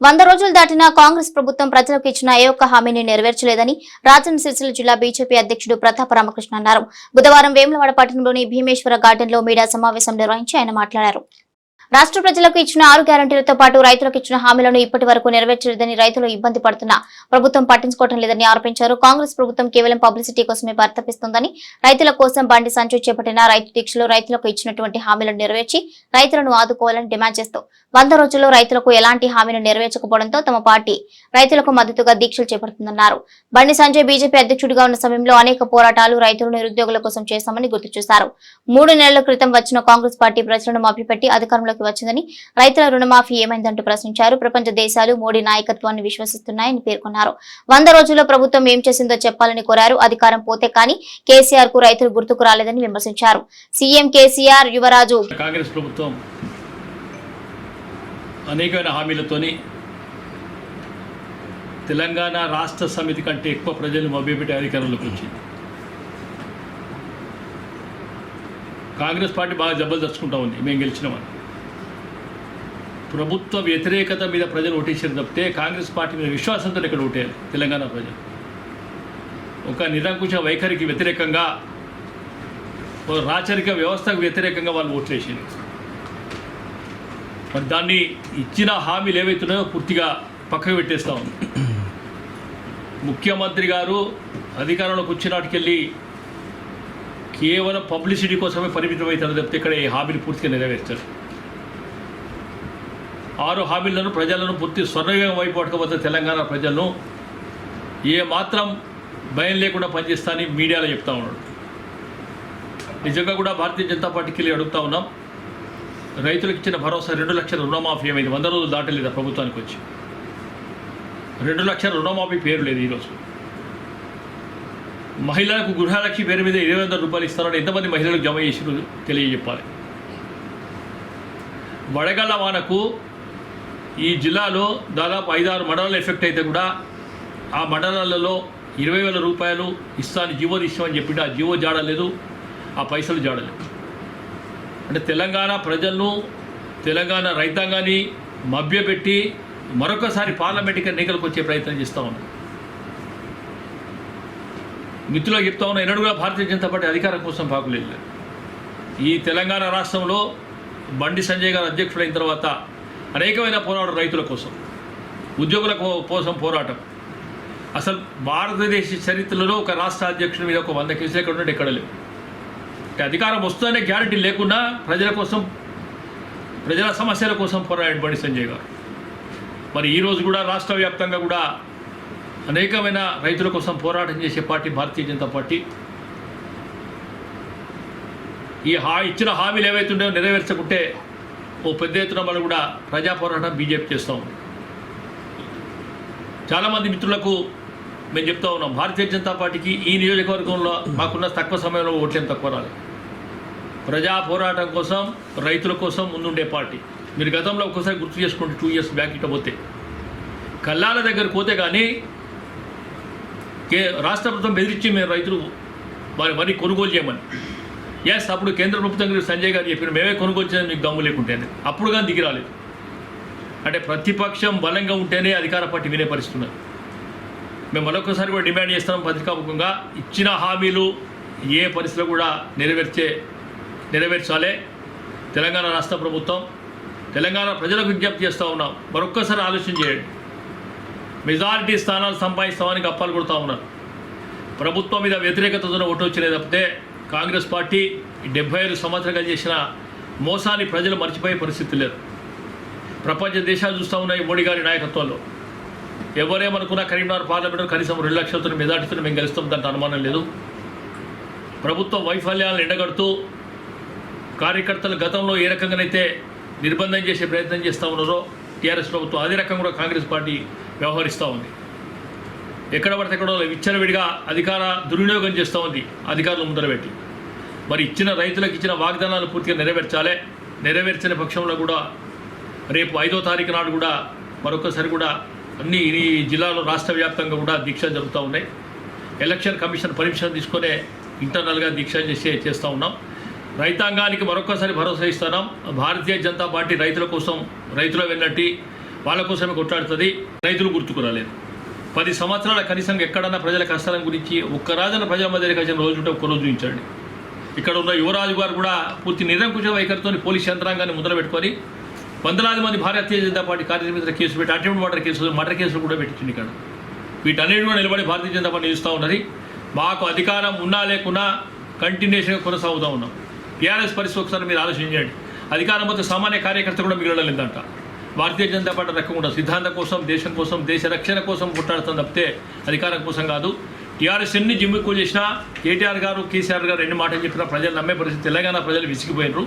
వంద రోజులు దాటినా కాంగ్రెస్ ప్రభుత్వం ప్రజలకు ఇచ్చిన ఏ ఒక్క హామీని నెరవేర్చలేదని రాజన్న సిరిసిల్ల జిల్లా బీజేపీ అధ్యక్షుడు ప్రతాప రామకృష్ణ అన్నారు. బుధవారం వేములవాడ పట్టణంలోని భీమేశ్వర గార్డెన్లో మీడియా సమావేశం నిర్వహించి ఆయన మాట్లాడారు. రాష్ట్ర ప్రజలకు ఇచ్చిన ఆరు గ్యారంటీలతో పాటు రైతులకు ఇచ్చిన హామీలను ఇప్పటి వరకు నెరవేర్చలేదని రైతులు ఇబ్బంది పడుతున్నా ప్రభుత్వం పట్టించుకోవడం లేదని ఆరోపించారు. కాంగ్రెస్ ప్రభుత్వం కేవలం పబ్లిసిటీ కోసమే వర్తపిస్తోందని రైతుల కోసం బండి సంచు చేపట్టిన రైతు దీక్షలో రైతులకు ఇచ్చినటువంటి హామీలను నెరవేర్చి రైతులను ఆదుకోవాలని డిమాండ్ చేస్తూ వంద రోజుల్లో రైతులకు ఎలాంటి హామీని నెరవేర్చకపోవడంతో తమ పార్టీ రైతులకు మద్దతుగా దీక్షలు చేపడుతుందన్నారు. బండి సంజయ్ బీజేపీ అధ్యక్షుడిగా ఉన్న సమయంలో అనేక పోరాటాలు రైతులు నిరుద్యోగుల కోసం చేశామని గుర్తు చేశారు. మూడు నెలల క్రితం వచ్చిన కాంగ్రెస్ పార్టీ ప్రజలను మభ్యపెట్టి అధికారంలోకి వచ్చిందని రైతుల రుణమాఫీ ఏమైందంటూ ప్రశ్నించారు. ప్రపంచ దేశాలు మోడీ నాయకత్వాన్ని విశ్వసిస్తున్నాయని పేర్కొన్నారు. వంద రోజుల్లో ప్రభుత్వం ఏం చేసిందో చెప్పాలని కోరారు. అధికారం పోతే కానీ కేసీఆర్కు రైతులు గుర్తుకు రాలేదని విమర్శించారు. సీఎం కేసీఆర్ యువరాజు కాంగ్రెస్ ప్రభుత్వం అనేకమైన హామీలతోని తెలంగాణ రాష్ట్ర సమితి కంటే ఎక్కువ ప్రజలు మభ్యపెట్టి అధికారంలోకి వచ్చింది. కాంగ్రెస్ పార్టీ బాగా దెబ్బలు తెచ్చుకుంటా ఉంది. మేము గెలిచినామని. ప్రభుత్వ వ్యతిరేకత మీద ప్రజలు ఓటేసారు తప్పితే కాంగ్రెస్ పార్టీ మీద విశ్వాసంతో ఇక్కడ ఓటారు తెలంగాణ ప్రజలు? ఒక నిరంకుశ వైఖరికి వ్యతిరేకంగా ఒక రాచరిక వ్యవస్థకు వ్యతిరేకంగా వాళ్ళు ఓట్లేసింది మరి దాన్ని ఇచ్చిన హామీలు ఏవైతున్నాయో పూర్తిగా పక్కకు పెట్టేస్తా ఉంది. ముఖ్యమంత్రి గారు అధికారంలోకి వచ్చినాటికెళ్ళి కేవలం పబ్లిసిటీ కోసమే పరిమితం అవుతారు తప్పితే ఇక్కడ ఈ హామీలు పూర్తిగా నెరవేర్చారు. ఆరు హామీలను ప్రజలను పూర్తి స్వర్ణయుగం వైపు పట్టుకపోతే తెలంగాణ ప్రజలను ఏ మాత్రం భయం లేకుండా పనిచేస్తానని మీడియాలో చెప్తా ఉన్నాడు. నిజంగా కూడా భారతీయ జనతా పార్టీకి వెళ్ళి అడుగుతా ఉన్నాం. రైతులకు ఇచ్చిన భరోసా రెండు లక్షల రుణమాఫీ ఏమైంది? వంద రోజులు దాటలేదా ప్రభుత్వానికి వచ్చి? రెండు లక్షల రుణమాఫీ పేరు లేదు ఈరోజు మహిళలకు గృహలక్ష్మి పేరు మీద ఇరవై వందల రూపాయలు ఇస్తారని ఎంతమంది మహిళలకు జమ చేసి తెలియజెప్పాలి. వడగళ్ళ వానకు ఈ జిల్లాలో దాదాపు ఐదారు మండలాలు ఎఫెక్ట్ అయితే కూడా ఆ మండలాలలో ఇరవై వేల రూపాయలు ఇస్తాను జీవో తీసామని చెప్పి ఆ జీవో జాడలేదు ఆ పైసలు జాడలేదు. అంటే తెలంగాణ ప్రజలను తెలంగాణ రైతాంగాన్ని మభ్యపెట్టి మరొకసారి పార్లమెంట్కి ఎన్నికలకు వచ్చే ప్రయత్నం చేస్తూ ఉన్నాం. మిత్రులకు చెప్తా ఉన్నా ఎన్నడూ కూడా భారతీయ జనతా పార్టీ అధికారం కోసం పాకులేదు. ఈ తెలంగాణ రాష్ట్రంలో బండి సంజయ్ గారు అధ్యక్షుడైన తర్వాత అనేకమైన పోరాటం రైతుల కోసం ఉద్యోగుల కో- కోసం పోరాటం. అసలు భారతదేశ చరిత్రలో ఒక రాష్ట్ర అధ్యక్షుడి మీద ఒక వంద కేసులు ఎక్కడ ఉంటే ఎక్కడ లేవు. అధికారం వస్తుందనే గ్యారంటీ లేకుండా ప్రజల కోసం ప్రజల సమస్యల కోసం పోరాడాడు బండి సంజయ్ గారు. మరి ఈరోజు కూడా రాష్ట్ర వ్యాప్తంగా కూడా అనేకమైన రైతుల కోసం పోరాటం చేసే పార్టీ భారతీయ జనతా పార్టీ. ఈ హా ఇచ్చిన హామీలు ఏవైతుండేవో నెరవేర్చకుంటే ఓ పెద్ద ఎత్తున మనం కూడా ప్రజా పోరాటం బీజేపీ చేస్తూ. చాలామంది మిత్రులకు మేము చెప్తా ఉన్నాం భారతీయ జనతా పార్టీకి ఈ నియోజకవర్గంలో మాకున్న తక్కువ సమయంలో ఓట్లేం తక్కువ రాలేదు ప్రజా పోరాటం కోసం రైతుల కోసం ముందుండే పార్టీ. మీరు గతంలో ఒక్కసారి గుర్తు చేసుకోండి టూ ఇయర్స్ బ్యాక్ ఇట్లా పోతే. కల్లాల దగ్గర పోతే కానీ కే రాష్ట్ర ప్రభుత్వం బెదిరించి మేము రైతులు వారి మరీ కొనుగోలు చేయమని. ఎస్ అప్పుడు కేంద్ర ప్రభుత్వం గురించి సంజయ్ గారు చెప్పిన మేమే కొనుగోలు మీకు దమ్ము లేకుంటేనే. అప్పుడు కానీ దిగి రాలేదు. అంటే ప్రతిపక్షం బలంగా ఉంటేనే అధికార పార్టీ వినే పరిస్థితున్నారు మేము మరొకసారి కూడా డిమాండ్ చేస్తున్నాం పత్రికాముఖంగా ఇచ్చిన హామీలు ఏ పరిస్థితిలో కూడా నెరవేర్చే నెరవేర్చాలే. తెలంగాణ రాష్ట్ర ప్రభుత్వం తెలంగాణ ప్రజలకు విజ్ఞప్తి చేస్తూ ఉన్నాం. మరొక్కసారి ఆలోచన చేయండి. మెజారిటీ స్థానాలు సంపాదిస్తామని గప్పాలు కొడుతూ ఉన్నారు. ప్రభుత్వం మీద వ్యతిరేకతతో ఓటు వచ్చినది తప్పితే కాంగ్రెస్ పార్టీ డెబ్బై ఐదు సంవత్సరాలుగా చేసిన మోసాన్ని ప్రజలు మర్చిపోయే పరిస్థితి లేదు. ప్రపంచ దేశాలు చూస్తూ ఉన్నాయి మోడీ గారి నాయకత్వంలో. ఎవరేమనుకున్నా కరీంనగర్ పార్లమెంటు కనీసం రెండు లక్షలతో మెజార్టీతో మేము గెలుస్తాం దాంట్లో అనుమానం లేదు. ప్రభుత్వ వైఫల్యాలను ఎండగడుతూ కార్యకర్తలు గతంలో ఏ రకంగానైతే నిర్బంధం చేసే ప్రయత్నం చేస్తూ ఉన్నారో టీఆర్ఎస్ ప్రభుత్వం అదే రకంగా కూడా కాంగ్రెస్ పార్టీ వ్యవహరిస్తూ ఉంది. ఎక్కడ పడితే ఎక్కడో విచ్చలవిడిగా అధికార దుర్వినియోగం చేస్తూ ఉంది అధికారులు ముందరపెట్టి మరి ఇచ్చిన రైతులకు ఇచ్చిన వాగ్దానాలు పూర్తిగా నెరవేర్చాలి. నెరవేర్చని పక్షంలో కూడా రేపు ఐదో తారీఖు నాడు కూడా మరొకసారి కూడా అన్ని ఈ జిల్లాలో రాష్ట్ర వ్యాప్తంగా కూడా దీక్ష జరుగుతూ ఉన్నాయి. ఎలక్షన్ కమిషన్ పర్మిషన్ తీసుకునే ఇంటర్నల్గా దీక్ష చేసే చేస్తూ ఉన్నాం. రైతాంగానికి మరొకసారి భరోసా ఇస్తున్నాం. భారతీయ జనతా పార్టీ రైతుల కోసం రైతుల వెళ్ళట్టి వాళ్ళ కోసమే కొట్లాడుతుంది. రైతులు గుర్తుకురాలేదు పది సంవత్సరాల కనీసం ఎక్కడన్నా ప్రజల కష్టాల గురించి ఒక్క రాజన్న ప్రజల మధ్య కలిసిన రోజు ఉంటే ఒక్క రోజు చూపించండి. ఇక్కడ ఉన్న యువరాజు గారు కూడా పూర్తి నిరంకుశ వైఖరితో పోలీస్ యంత్రాంగాన్ని ముద్రపెట్టుకొని వందలాది మంది భారతీయ జనతా పార్టీ కార్యనిర్వహిత కేసు పెట్టి అటెంప్ట్ మర్డర్ కేసులు మర్డర్ కేసులు కూడా పెట్టింది ఇక్కడ. వీటన్నిటి కూడా నిలబడి భారతీయ జనతా పార్టీ నిలుస్తూ ఉన్నది. మాకు అధికారం ఉన్నా లేకున్నా కంటిన్యూషన్గా కొనసాగుతూ ఉన్నాం. టీఆర్ఎస్ పరిస్థితి ఒకసారి మీరు ఆలోచించండి అధికారం మొత్తం సామాన్య కార్యకర్త కూడా మిగలలేదంట భారతీయ జనతా పార్టీ రకకుండా సిద్ధాంతం కోసం దేశం కోసం దేశ రక్షణ కోసం కొట్లాడుతుంది తప్పితే అధికారం కోసం కాదు. టీఆర్ఎస్ ఎన్ని జిమ్మిక్కులు చేసినా కేటీఆర్ గారు కేసీఆర్ గారు ఎన్ని మాటలు చెప్పినా ప్రజలు నమ్మే పరిస్థితి తెలంగాణ ప్రజలు విసిగిపోయినారు.